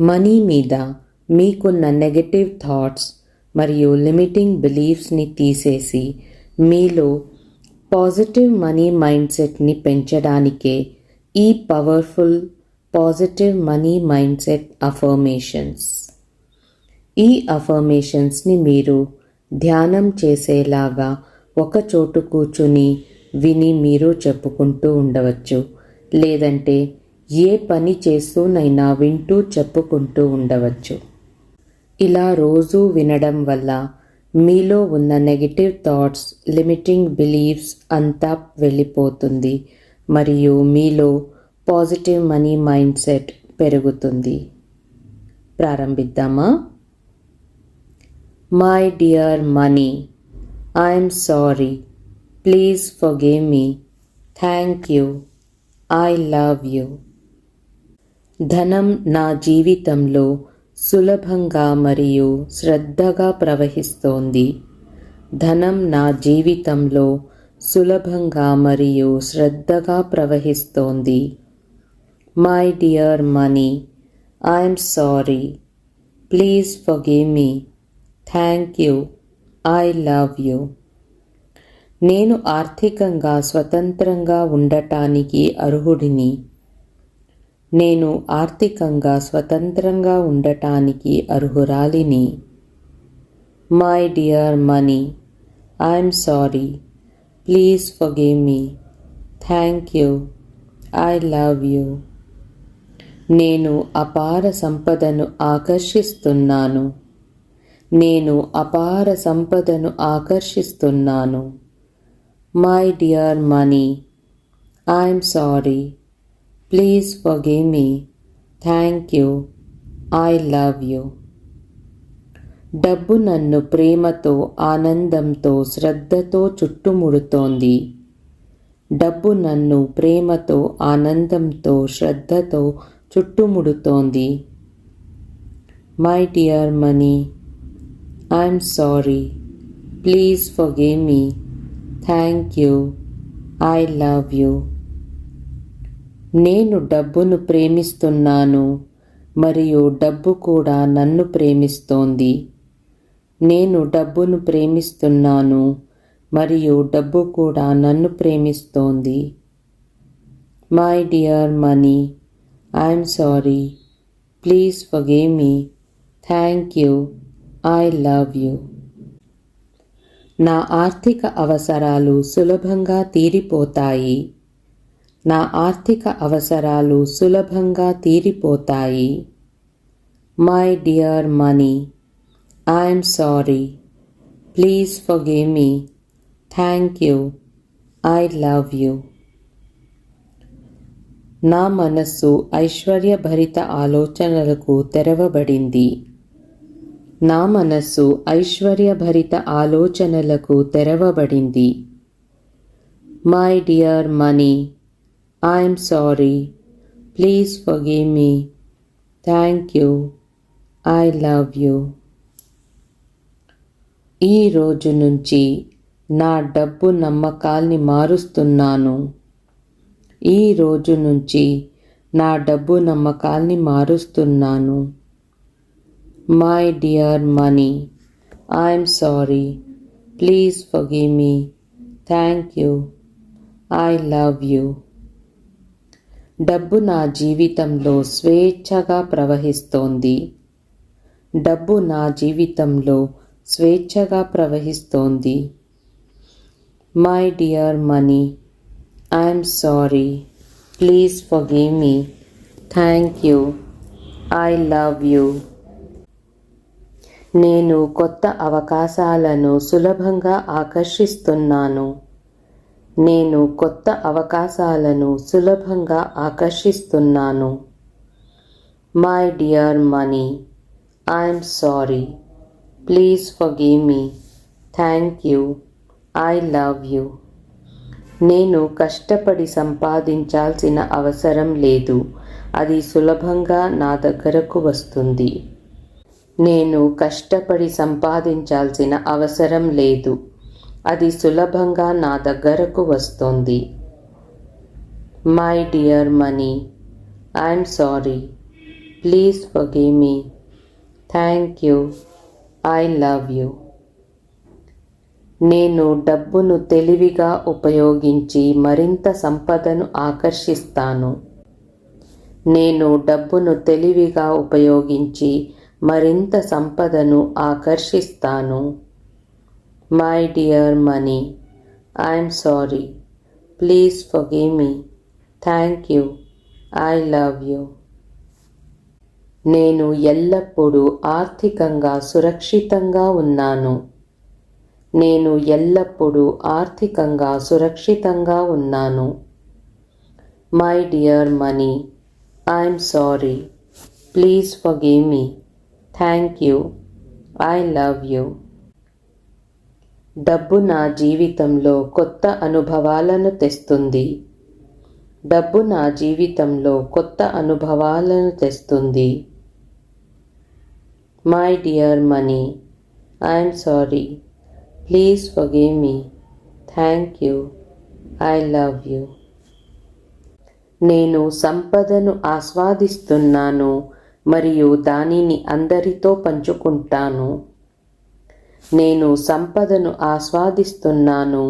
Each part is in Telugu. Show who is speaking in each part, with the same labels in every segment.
Speaker 1: మనీ మీద మీకున్న నెగటివ్ థాట్స్ మరియు లిమిటింగ్ బిలీఫ్స్ని తీసేసి మీలో పాజిటివ్ మనీ మైండ్ సెట్ని పెంచడానికే ఈ powerful positive money mind set affirmations ఈ అఫర్మేషన్స్ని మీరు ధ్యానం చేసేలాగా ఒక చోటు కూర్చుని విని మీరు చెప్పుకుంటూ ఉండవచ్చు. లేదంటే ఏ పని చేస్తూనైనా వింటూ చెప్పుకుంటూ ఉండవచ్చు. ఇలా రోజూ వినడం వల్ల మీలో ఉన్న నెగిటివ్ థాట్స్ లిమిటింగ్ బిలీఫ్స్ అంతా వెళ్ళిపోతుంది మరియు మీలో పాజిటివ్ మనీ మైండ్ సెట్ పెరుగుతుంది. ప్రారంభిద్దామా? My dear money I'm sorry please forgive me thank you I love you ధనం నా జీవితంలో సులభంగా మరియు శ్రద్ధగా ప్రవహిస్తోంది. ధనం నా జీవితంలో సులభంగా మరియు శ్రద్ధగా ప్రవహిస్తోంది. My dear money I'm sorry please forgive me thank you I love you నేను ఆర్థికంగా స్వతంత్రంగా ఉండటానికి అర్హుడిని. నేను ఆర్థికంగా స్వతంత్రంగా ఉండటానికి అర్హురాలిని. My dear money I'm sorry please forgive me thank you I love you నేను అపార సంపదను ఆకర్షిస్తున్నాను. నేను అపార సంపదను ఆకర్షిస్తున్నాను. My dear money I'm sorry please forgive me thank you I love you డబ్బు నన్ను ప్రేమతో ఆనందంతో శ్రద్ధతో చుట్టుముడుతోంది. డబ్బు నన్ను ప్రేమతో ఆనందంతో శ్రద్ధతో చుట్టుముడుతోంది. My dear money I'm sorry please forgive me thank you I love you నేను డబ్బును ప్రేమిస్తున్నాను మరియు డబ్బు కూడా నన్ను ప్రేమిస్తోంది. నేను డబ్బును ప్రేమిస్తున్నాను మరియు డబ్బు కూడా నన్ను ప్రేమిస్తోంది. My dear money I'm sorry please forgive me thank you I love you నా ఆర్థిక అవసరాలు సులభంగా తీరిపోతాయి. నా ఆర్థిక అవసరాలు సులభంగా తీరిపోతాయి. My dear money I'm sorry please forgive me thank you I love you నా మనస్సు ఐశ్వర్యభరిత ఆలోచనలకు తెరవబడింది. నా మనస్సు ఐశ్వర్యభరిత ఆలోచనలకు తెరవబడింది. My dear money I'm sorry please forgive me thank you I love you ఈ రోజు నుంచి నా డబ్బు నమ్మకాల్ని మారుస్తున్నాను. ఈ రోజు నుంచి నా డబ్బు నమ్మకాల్ని మారుస్తున్నాను. My dear money I'm sorry please forgive me thank you I love you డబ్బు నా జీవితంలో స్వేచ్ఛగా ప్రవహిస్తోంది. డబ్బు నా జీవితంలో స్వేచ్ఛగా ప్రవహిస్తోంది. My dear money I'm sorry please forgive me thank you I love you నేను కొత్త అవకాశాలను సులభంగా ఆకర్షిస్తున్నాను. నేను కొత్త అవకాశాలను సులభంగా ఆకర్షిస్తున్నాను. My dear money I'm sorry please forgive me thank you I love you నేను కష్టపడి సంపాదించాల్సిన అవసరం లేదు. అది సులభంగా నా దగ్గరకు వస్తుంది. నేను కష్టపడి సంపాదించాల్సిన అవసరం లేదు. అది సులభంగా నా దగ్గరకు వస్తుంది. My dear money I'm sorry please forgive me thank you I love you నేను డబ్బును తెలివిగా ఉపయోగించి మరింత సంపదను ఆకర్షిస్తాను. నేను డబ్బును తెలివిగా ఉపయోగించి మరింత సంపదను ఆకర్షిస్తాను. My dear money I'm sorry please forgive me thank you I love you నేను ఎల్లప్పుడూ ఆర్థికంగా సురక్షితంగా ఉన్నాను. నేను ఎల్లప్పుడూ ఆర్థికంగా సురక్షితంగా ఉన్నాను. My dear money I'm sorry please forgive me thank you I love you డబ్బు నా జీవితంలో కొత్త అనుభవాలను తెస్తుంది. డబ్బు నా జీవితంలో కొత్త అనుభవాలను తెస్తుంది. My dear money I'm sorry please forgive me thank you I love you నేను సంపదను ఆస్వాదిస్తున్నాను మరియు దానిని అందరితో పంచుకుంటాను. నేను సంపదను ఆస్వాదిస్తున్నాను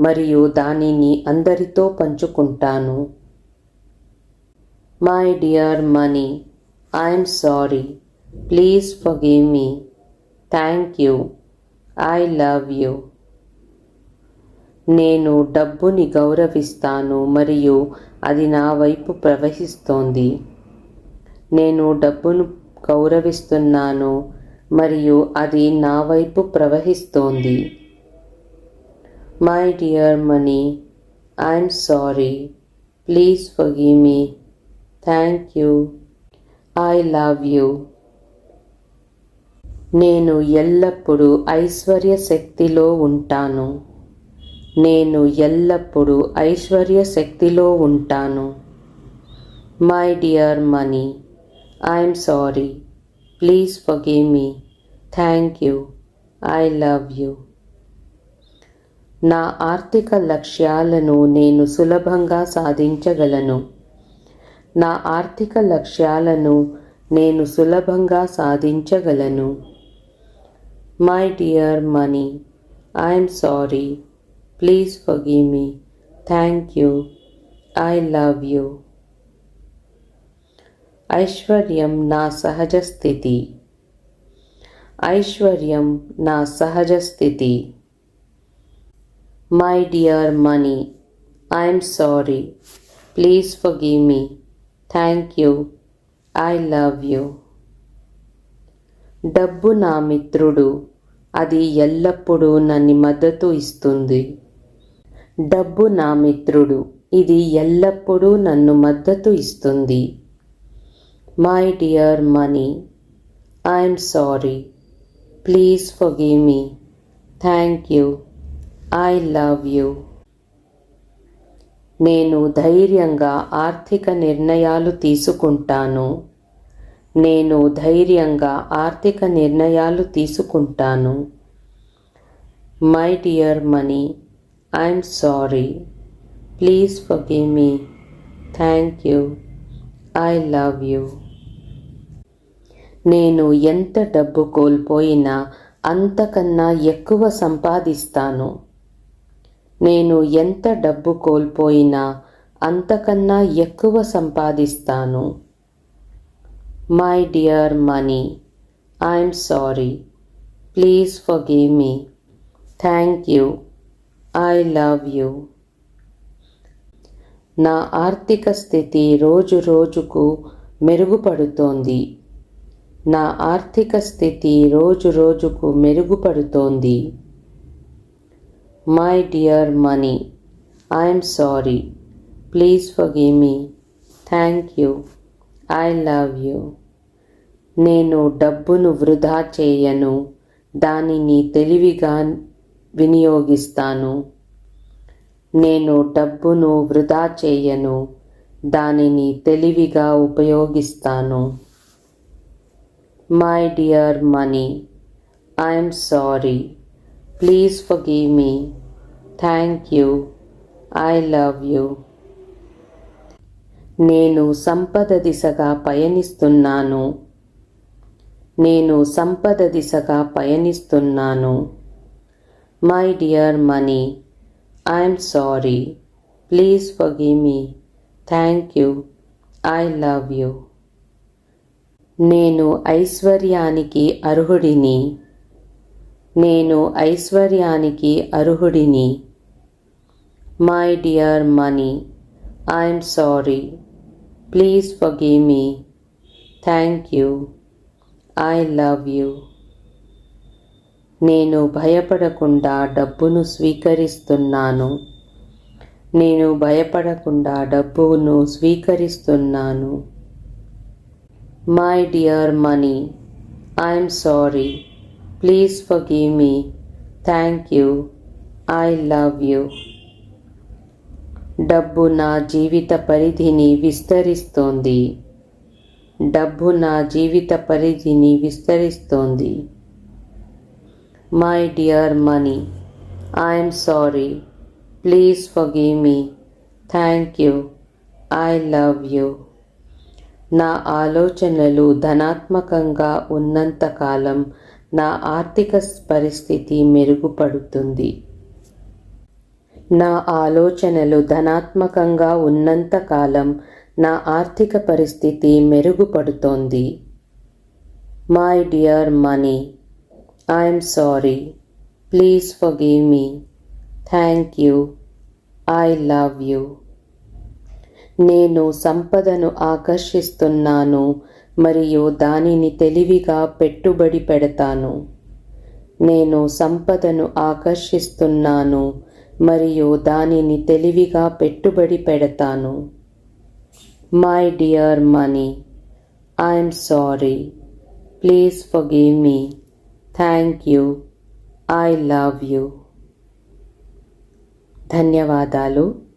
Speaker 1: మరియు దానిని అందరితో పంచుకుంటాను. My dear money I'm sorry please forgive me thank you I love you నేను డబ్బుని గౌరవిస్తాను మరియు అది నా వైపు ప్రవహిస్తోంది. నేను డబ్బును గౌరవిస్తున్నాను మరియు అది నా వైపు ప్రవహిస్తోంది. My dear money I'm sorry please forgive me thank you I love you నేను ఎల్లప్పుడూ ఐశ్వర్య శక్తిలో ఉంటాను. నేను ఎల్లప్పుడూ ఐశ్వర్య శక్తిలో ఉంటాను. My dear money I'm sorry please forgive me thank you I love you నా ఆర్థిక లక్ష్యాలను నేను సులభంగా సాధించగలను. నా ఆర్థిక లక్ష్యాలను నేను సులభంగా సాధించగలను. My dear money I'm sorry please forgive me thank you I love you ఐశ్వర్యం నా సహజ స్థితి. ఐశ్వర్యం నా సహజ స్థితి. My dear money I'm sorry please forgive me thank you I love you డబ్బు నా మిత్రుడు అది ఎల్లప్పుడూ నన్ను మద్దతు ఇస్తుంది. డబ్బు నా మిత్రుడు ఇది ఎల్లప్పుడూ నన్ను మద్దతు ఇస్తుంది. My dear money I'm sorry please forgive me thank you I love you నేను ధైర్యంగా ఆర్థిక నిర్ణయాలు తీసుకుంటాను. నేను ధైర్యంగా ఆర్థిక నిర్ణయాలు తీసుకుంటాను. My dear money I'm sorry please forgive me thank you I love you నేను ఎంత డబ్బు కోల్పోయినా అంతకన్నా ఎక్కువ సంపాదిస్తాను. నేను ఎంత డబ్బు కోల్పోయినా అంతకన్నా ఎక్కువ సంపాదిస్తాను. My dear money I'm sorry please forgive me thank you I love you నా ఆర్థిక స్థితి రోజు రోజుకు మెరుగుపడుతోంది. నా ఆర్థిక స్థితి రోజు రోజుకు మెరుగుపడుతోంది. My dear money I'm sorry please forgive me thank you I love you నేను డబ్బును వృధా చేయను. దానిని తెలివిగా వినియోగిస్తాను. నేను డబ్బును వృధా చేయను. దానిని తెలివిగా ఉపయోగిస్తాను. My dear money I'm sorry please forgive me thank you I love you నేను సంపద దిశగా పయనిస్తున్నాను. నేను సంపద దిశగా పయనిస్తున్నాను. My dear money I'm sorry please forgive me thank you I love you నేను ఐశ్వర్యానికి అర్హుడిని. నేను ఐశ్వర్యానికి అర్హుడిని. My dear money I'm sorry please forgive me thank you I love you నేను భయపడకుండా డబ్బును స్వీకరిస్తున్నాను. నేను భయపడకుండా డబ్బును స్వీకరిస్తున్నాను. My dear money I'm sorry please forgive me thank you I love you డబ్బు నా జీవిత పరిధిని విస్తరిస్తోంది. డబ్బు నా జీవిత పరిధిని విస్తరిస్తోంది. My dear money I'm sorry please forgive me thank you I love you నా ఆలోచనలు ధనాత్మకంగా ఉన్నంతకాలం నా ఆర్థిక పరిస్థితి మెరుగుపడుతుంది. నా ఆలోచనలు ధనాత్మకంగా ఉన్నంతకాలం నా ఆర్థిక పరిస్థితి మెరుగుపడుతోంది. My dear money I'm sorry please forgive me thank you I love you నేను సంపదను ఆకర్షిస్తున్నాను మరియు దానిని తెలివిగా పెట్టుబడి పెడతాను. నేను సంపదను ఆకర్షిస్తున్నాను మరియు దానిని తెలివిగా పెట్టుబడి పెడతాను. My dear money I'm sorry please forgive me thank you I love you ధన్యవాదాలు.